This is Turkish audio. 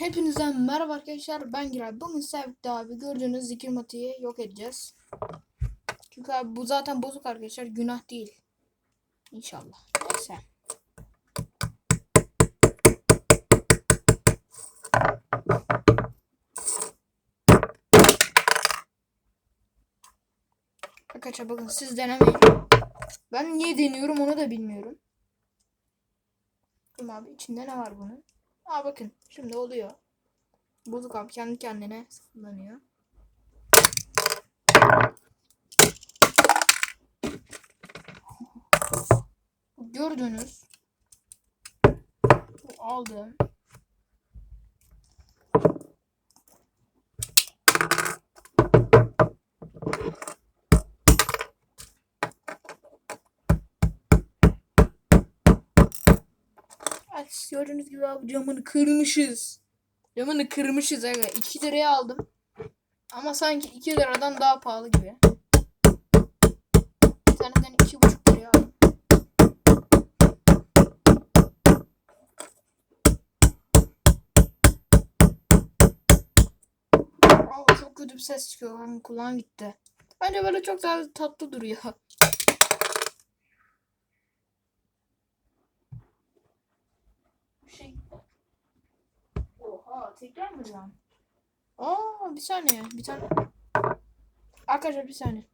Hepinize merhaba arkadaşlar ben Giray. Bugün Sevk'te abi gördüğünüz zikir matiği yok edeceğiz. Çünkü abi bu zaten bozuk arkadaşlar günah değil. İnşallah. Neyse. Arkadaşlar bakın siz denemeyin. Ben niye deniyorum onu da bilmiyorum. Abi içinde ne var bunun? Aa bakın şimdi oluyor. Abi kendi kendine sıfırlanıyor. Gördünüz. Aldım. Gördüğünüz gibi abi camını kırmışız. Camını kırmışız aga. 2 liraya aldım. Ama sanki 2 liradan daha pahalı gibi. Bir taneden 2,5 liraya aldım. Aa, çok kötü bir ses çıkıyor. Kulağım gitti. Bence böyle çok daha tatlı duruyor. Tekrar mı lan? Aa bir saniye bir tane. Arkadaşlar bir saniye.